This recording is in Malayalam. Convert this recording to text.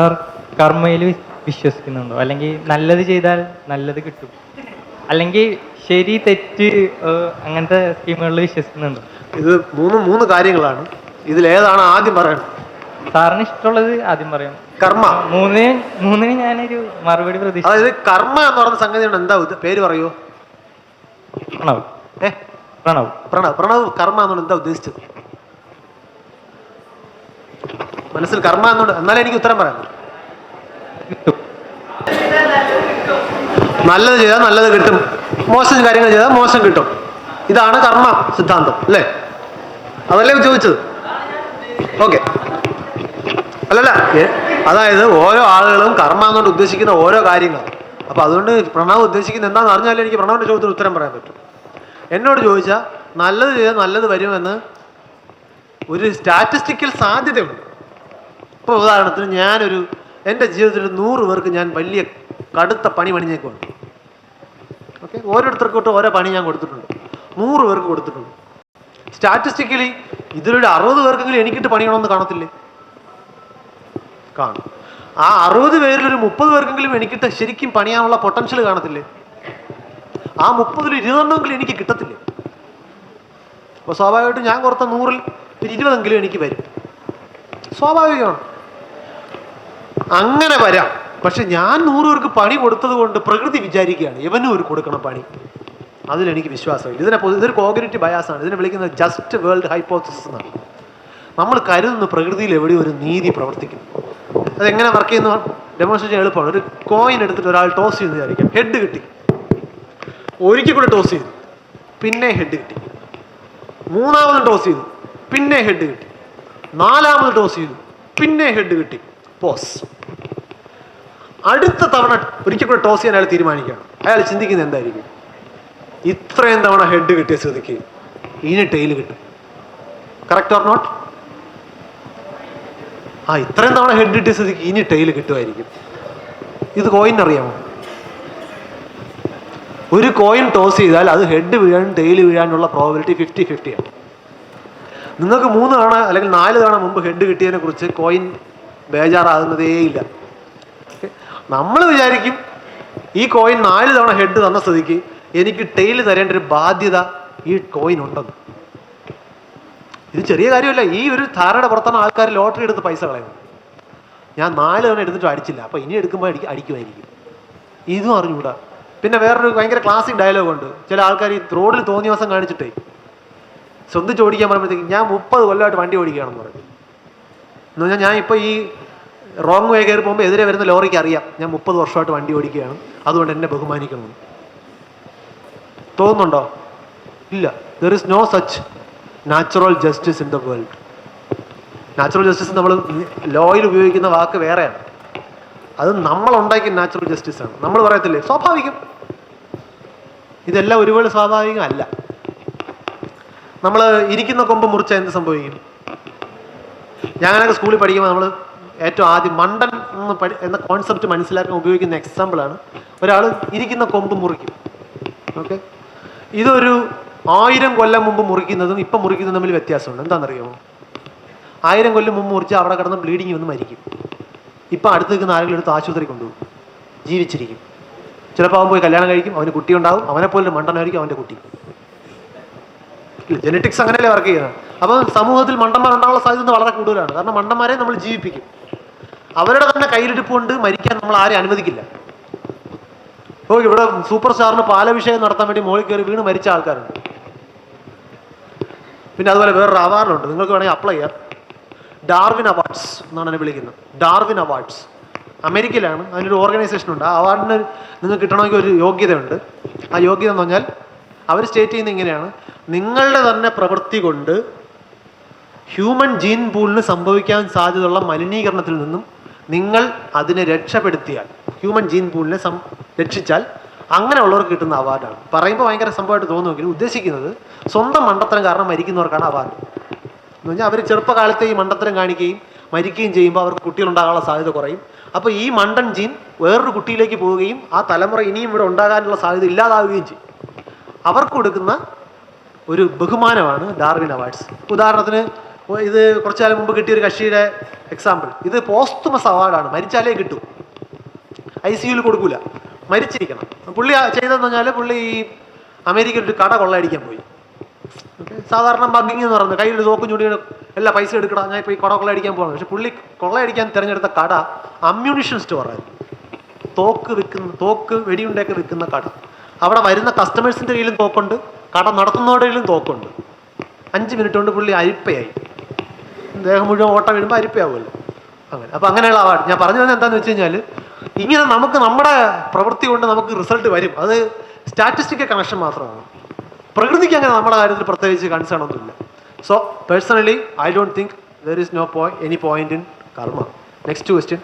സാർ കർമ്മയിൽ വിശ്വസിക്കുന്നുണ്ടോ? അല്ലെങ്കിൽ നല്ലത് ചെയ്താൽ നല്ലത് കിട്ടും. അല്ലെങ്കിൽ ശരി തെറ്റ് അങ്ങനത്തെ സ്കീമുകളിൽ വിശ്വസിക്കുന്നുണ്ടോ? ഇത് മൂന്ന് മൂന്ന് കാര്യങ്ങളാണ്. ഇതിലേതാണ് ആദ്യം പറയണം? സാറിന് ഇഷ്ടമുള്ളത് ആദ്യം പറയാം കർമ്മ. മൂന്നിന് മൂന്നിന് ഞാനൊരു മറുപടി പ്രതീക്ഷ അതായത് കർമ്മ എന്ന് പറയുന്ന സംഗതി എന്താ പേര് പറയൂ. പ്രണവ്. ഏ? പ്രണവ്. പ്രണവ്. പ്രണവ് കർമ്മ എന്നാണ് എന്താ ഉദ്ദേശിച്ചത്? മനസ്സിൽ കർമ്മ എന്നുണ്ട്. എന്നാലേ എനിക്ക് ഉത്തരം പറയാം നല്ലത് ചെയ്താൽ നല്ലത് കിട്ടും. മോശം കാര്യങ്ങൾ ചെയ്താൽ മോശം കിട്ടും. ഇതാണ് കർമ്മ സിദ്ധാന്തം അല്ലേ? അതല്ലേ ചോദിച്ചത്? ഓക്കെ. അല്ലല്ല അതായത് ഓരോ ആളുകളും കർമ്മ എന്നുകൊണ്ട് ഉദ്ദേശിക്കുന്ന ഓരോ കാര്യങ്ങൾ. അപ്പൊ അതുകൊണ്ട് പ്രണവ് ഉദ്ദേശിക്കുന്ന എന്താണെന്ന് അറിഞ്ഞാലേ എനിക്ക് പ്രണവിന്റെ ചോദ്യത്തിന് ഉത്തരം പറയാൻ പറ്റും. എന്നോട് ചോദിച്ചാൽ നല്ലത് ചെയ്താൽ നല്ലത് വരുമെന്ന് ഒരു സ്റ്റാറ്റിസ്റ്റിക്കൽ സാധ്യതയുണ്ട്. ഇപ്പോൾ ഉദാഹരണത്തിന് ഞാനൊരു എന്റെ ജീവിതത്തിൽ നൂറ് പേർക്ക് ഞാൻ വലിയ കടുത്ത പണി പണിഞ്ഞേക്കുവാണ്. ഓക്കെ? ഓരോരുത്തർക്കോട്ട് ഓരോ പണി ഞാൻ കൊടുത്തിട്ടുണ്ട്. നൂറ് പേർക്ക് കൊടുത്തിട്ടുണ്ട്. സ്റ്റാറ്റിസ്റ്റിക്കലി ഇതിലൊരു അറുപത് പേർക്കെങ്കിലും എനിക്കിട്ട് പണിയണമെന്ന് കാണത്തില്ലേ? കാണും. ആ അറുപത് പേരിൽ ഒരു മുപ്പത് പേർക്കെങ്കിലും എനിക്കിട്ട് ശരിക്കും പണിയാനുള്ള പൊട്ടൻഷ്യൽ കാണത്തില്ലേ? ആ മുപ്പതിൽ ഇരുപതെണ്ണമെങ്കിലും എനിക്ക് കിട്ടത്തില്ലേ? അപ്പോൾ സ്വാഭാവികമായിട്ടും ഞാൻ കുറച്ച നൂറിൽ ഇരുപതെങ്കിലും എനിക്ക് വരും. സ്വാഭാവികമാണ്. അങ്ങനെ വരാം. പക്ഷെ ഞാൻ നൂറ് പേർക്ക് പണി കൊടുത്തത് കൊണ്ട് പ്രകൃതി വിചാരിക്കുകയാണ്. ഇവനും ഒരു കൊടുക്കണം പണി. അതിലെനിക്ക് വിശ്വാസമില്ല. ഇതിനെ ഇതൊരു കോഗ്നേറ്റീവ് ബയാസാണ് ഇതിനെ വിളിക്കുന്നത് ജസ്റ്റ് വേൾഡ് ഹൈപ്പോസിസ് എന്നാണ്. നമ്മൾ കരുതുന്ന പ്രകൃതിയിൽ എവിടെയും ഒരു നീതി പ്രവർത്തിക്കും. അതെങ്ങനെ വർക്ക് ചെയ്യുന്ന? ഡെമോൺസ്ട്രേഷൻ എളുപ്പമാണ്. ഒരു കോയിൻ എടുത്തിട്ട് ഒരാൾ ടോസ് ചെയ്യുന്ന വിചാരിക്കാം. ഹെഡ് കിട്ടി. ഒരിക്കൽ കൂടെ ടോസ് ചെയ്തു. പിന്നെ ഹെഡ് കിട്ടി. മൂന്നാമത് ടോസ് ചെയ്തു. പിന്നെ ഹെഡ് കിട്ടി. നാലാമത് ടോസ് ചെയ്തു. പിന്നെ ഹെഡ് കിട്ടി. പോസ് അടുത്ത തവണ ഒരിക്കൽ കൂടെ ടോസ് ചെയ്യാൻ അയാൾ തീരുമാനിക്കുക അയാൾ ചിന്തിക്കുന്നത് എന്തായിരിക്കും? ഇത്രയും തവണ ഹെഡ് കിട്ടിയ സ്ഥിതിക്ക് ഇനി ടെയിൽ കിട്ടും. കറക്റ്റ് ഓർ നോട്ട് ആ ഇത്രയും തവണ ഹെഡ് കിട്ടിയ സ്ഥിതിക്ക് ഇനി ടെയിൽ കിട്ടുമായിരിക്കും. ഇത് കോയിൻ അറിയാമോ? ഒരു കോയിൻ ടോസ് ചെയ്താൽ അത് ഹെഡ് വീഴാൻ ടെയിൽ വീഴാനുള്ള പ്രോബിലിറ്റി ഫിഫ്റ്റി ഫിഫ്റ്റിയാണ് നിങ്ങൾക്ക് മൂന്ന് തവണ അല്ലെങ്കിൽ നാല് തവണ മുമ്പ് ഹെഡ് കിട്ടിയതിനെ കുറിച്ച് കോയിൻ ബേജാറാകുന്നതേയില്ല. നമ്മൾ വിചാരിക്കും ഈ കോയിൻ നാല് തവണ ഹെഡ് തന്ന സ്ഥിതിക്ക് എനിക്ക് ടെയിൽ തരേണ്ട ഒരു ബാധ്യത ഈ കോയിൻ ഉണ്ടെന്ന്. ഇത് ചെറിയ കാര്യമല്ല ഈ ഒരു ധാരണയുടെ പുറത്താണ് ആൾക്കാർ ലോട്ടറി എടുത്ത് പൈസ കളയുന്നത്. ഞാൻ നാല് തവണ എടുത്തിട്ട് അടിച്ചില്ല അപ്പോൾ ഇനി എടുക്കുമ്പോൾ അടിക്ക് അടിക്കുമായിരിക്കും. ഇതും അറിഞ്ഞുകൂടാ. പിന്നെ വേറൊരു ഭയങ്കര ക്ലാസിക് ഡയലോഗ് ഉണ്ട്. ചില ആൾക്കാർ ഈ റോഡിൽ തോന്നിയ ദിവസം കാണിച്ചിട്ടേ ശ്രദ്ധിച്ച് ഓടിക്കാൻ പറയുമ്പോഴത്തേക്ക് ഞാൻ മുപ്പത് കൊല്ലമായിട്ട് വണ്ടി ഓടിക്കുകയാണെന്ന് പറഞ്ഞു. എന്ന് പറഞ്ഞാൽ ഞാൻ ഇപ്പോൾ ഈ റോങ് വേ കയറി പോകുമ്പോൾ എതിരെ വരുന്ന ലോറിക്ക് അറിയാം. ഞാൻ മുപ്പത് വർഷമായിട്ട് വണ്ടി ഓടിക്കുകയാണ്. അതുകൊണ്ട് എന്നെ ബഹുമാനിക്കണമെന്ന് തോന്നുന്നുണ്ടോ? ഇല്ല. There is no such natural justice in the world natural justice നമ്മൾ ലോയിൽ ഉപയോഗിക്കുന്ന വാക്ക് വേറെയാണ്. അത് നമ്മൾ ഉണ്ടാക്കിയ നാച്ചുറൽ ജസ്റ്റിസ് ആണ്. നമ്മൾ പറയത്തില്ലേ? സ്വാഭാവികം. ഇതെല്ലാം ഒരുപാട് സ്വാഭാവികമല്ല. നമ്മൾ ഇരിക്കുന്ന കൊമ്പ് മുറിച്ച എന്ത് സംഭവിക്കും? ഞാനൊക്കെ സ്കൂളിൽ പഠിക്കുമ്പോൾ നമ്മൾ ഏറ്റവും ആദ്യം മണ്ടൻ എന്ന് പഠി എന്ന കോൺസെപ്റ്റ് മനസ്സിലാക്കാൻ ഉപയോഗിക്കുന്ന എക്സാമ്പിളാണ് ഒരാൾ ഇരിക്കുന്ന കൊമ്പ് മുറിക്കും. ഓക്കെ ഇതൊരു ആയിരം കൊല്ലം മുമ്പ് മുറിക്കുന്നതും ഇപ്പം മുറിക്കുന്നതും തമ്മിൽ വ്യത്യാസമുണ്ട്. എന്താണെന്നറിയാമോ? ആയിരം കൊല്ലം മുമ്പ് മുറിച്ച് അവിടെ കിടന്ന് ബ്ലീഡിങ് വന്ന് മരിക്കും. ഇപ്പം അടുത്ത് നിൽക്കുന്ന ആരെങ്കിലും എടുത്ത് ആശുപത്രി കൊണ്ടുപോകും. ജീവിച്ചിരിക്കും. ചിലപ്പോൾ അവൻ പോയി കല്യാണം കഴിക്കും അവന് കുട്ടി ഉണ്ടാവും അവനെ പോലെ മണ്ടനായിരിക്കും അവന്റെ കുട്ടി. ജനറ്റിക്സ് അങ്ങനെയല്ലേ വർക്ക് ചെയ്യുന്നത്? അപ്പം സമൂഹത്തിൽ മണ്ടന്മാർ ഉണ്ടാകാനുള്ള സാധ്യത വളരെ കൂടുതലാണ്. കാരണം മണ്ടന്മാരെ നമ്മൾ ജീവിപ്പിക്കും. അവരുടെ തന്നെ കയ്യിലിരിപ്പ് കൊണ്ട് മരിക്കാൻ നമ്മൾ ആരെ അനുവദിക്കില്ല. ഓ ഇവിടെ സൂപ്പർ സ്റ്റാറിന് പാലഭിഷേകം നടത്താൻ വേണ്ടി മോളിൽ കയറി വീണ് മരിച്ച ആൾക്കാരുണ്ട്. പിന്നെ അതുപോലെ വേറൊരു അവാർഡുണ്ട് നിങ്ങൾക്ക് വേണമെങ്കിൽ അപ്ലൈ ചെയ്യാം. ഡാർവിൻ അവാർഡ്സ് എന്നാണ് അതിനെ വിളിക്കുന്നത്. ഡാർവിൻ അവാർഡ്സ് അമേരിക്കയിലാണ്. അതിനൊരു ഓർഗനൈസേഷൻ ഉണ്ട്. ആ അവാർഡിന് നിങ്ങൾക്ക് കിട്ടണമെങ്കിൽ ഒരു യോഗ്യതയുണ്ട്. ആ യോഗ്യത എന്ന് പറഞ്ഞാൽ അവർ സ്റ്റേറ്റ് ചെയ്യുന്നത് ഇങ്ങനെയാണ്. നിങ്ങളുടെ തന്നെ പ്രവൃത്തി കൊണ്ട് ഹ്യൂമൻ ജീൻ പൂളിന് സംഭവിക്കാൻ സാധ്യതയുള്ള മലിനീകരണത്തിൽ നിന്നും നിങ്ങൾ അതിനെ രക്ഷപ്പെടുത്തിയാൽ ഹ്യൂമൻ ജീൻ പൂളിനെ സം രക്ഷിച്ചാൽ അങ്ങനെയുള്ളവർക്ക് കിട്ടുന്ന അവാർഡാണ് പറയുമ്പോൾ ഭയങ്കര സംഭവമായിട്ട് തോന്നുമെങ്കിലും ഉദ്ദേശിക്കുന്നത് സ്വന്തം മണ്ടത്തരം കാരണം മരിക്കുന്നവർക്കാണ് അവാർഡ് എന്ന് പറഞ്ഞാൽ അവർ ചെറുപ്പകാലത്തെ ഈ മണ്ടത്തരം കാണിക്കുകയും മരിക്കുകയും ചെയ്യുമ്പോൾ അവർക്ക് കുട്ടികളുണ്ടാകാനുള്ള സാധ്യത കുറയും. അപ്പോൾ ഈ മണ്ടൻ ജീൻ വേറൊരു കുട്ടിയിലേക്ക് പോവുകയും ആ തലമുറ ഇനിയും ഇവിടെ ഉണ്ടാകാനുള്ള സാധ്യത ഇല്ലാതാവുകയും ചെയ്യും. അവർക്ക് കൊടുക്കുന്ന ഒരു ബഹുമാനമാണ് ഡാർവിൻ അവാർഡ്സ്. ഉദാഹരണത്തിന് ഇത് കുറച്ചു കാലം മുമ്പ് കിട്ടിയ ഒരു കക്ഷിയുടെ എക്സാമ്പിൾ ഇത് പോസ്റ്റുമസ് അവാർഡാണ്. മരിച്ചാലേ കിട്ടൂ. ഐ സി യുയിൽ കൊടുക്കൂല. മരിച്ചിരിക്കണം. പുള്ളി ചെയ്തതെന്ന് പറഞ്ഞാൽ പുള്ളി ഈ അമേരിക്കയിൽ ഒരു കട കൊള്ളയടിക്കാൻ പോയി. സാധാരണ ബഗ്ഗിങ് എന്ന് പറയുന്നത് കയ്യിൽ തോക്കും ചൂടി എല്ലാ പൈസ എടുക്കണം ഞാൻ പോയി കട കൊള്ളയടിക്കാൻ പോകണം പക്ഷെ പുള്ളി കൊള്ളയടിക്കാൻ തിരഞ്ഞെടുത്ത കട അമ്മ്യൂണിഷൻ സ്റ്റോറായിരുന്നു തോക്ക് വിൽക്കുന്ന തോക്ക് വെടിയുണ്ടൊക്കെ വിൽക്കുന്ന കട. അവിടെ വരുന്ന കസ്റ്റമേഴ്സിന്റെ കയ്യിലും തോക്കുണ്ട് കട നടത്തുന്നവരുടെ കയ്യിലും തോക്കുണ്ട്. അഞ്ച് മിനിറ്റ് കൊണ്ട് പുള്ളി അരിപ്പയായി. ദേഹം മുഴുവൻ ഓട്ടം വീഴുമ്പോൾ അരിപ്പയാവുമല്ലോ. അങ്ങനെ. അപ്പം അങ്ങനെയുള്ള അവാർഡ് ഞാൻ പറഞ്ഞു തന്നെ എന്താണെന്ന് വെച്ച് കഴിഞ്ഞാൽ ഇങ്ങനെ നമുക്ക് നമ്മുടെ പ്രവൃത്തി കൊണ്ട് നമുക്ക് റിസൾട്ട് വരും. അത് സ്റ്റാറ്റിസ്റ്റിക്കൽ കണക്ഷൻ മാത്രമാണ്. പ്രകൃതിക്ക് അങ്ങനെ നമ്മുടെ കാര്യത്തിൽ പ്രത്യേകിച്ച് കൺസേൺ ഒന്നുമില്ല. So personally I don't think there is no point any point in karma next question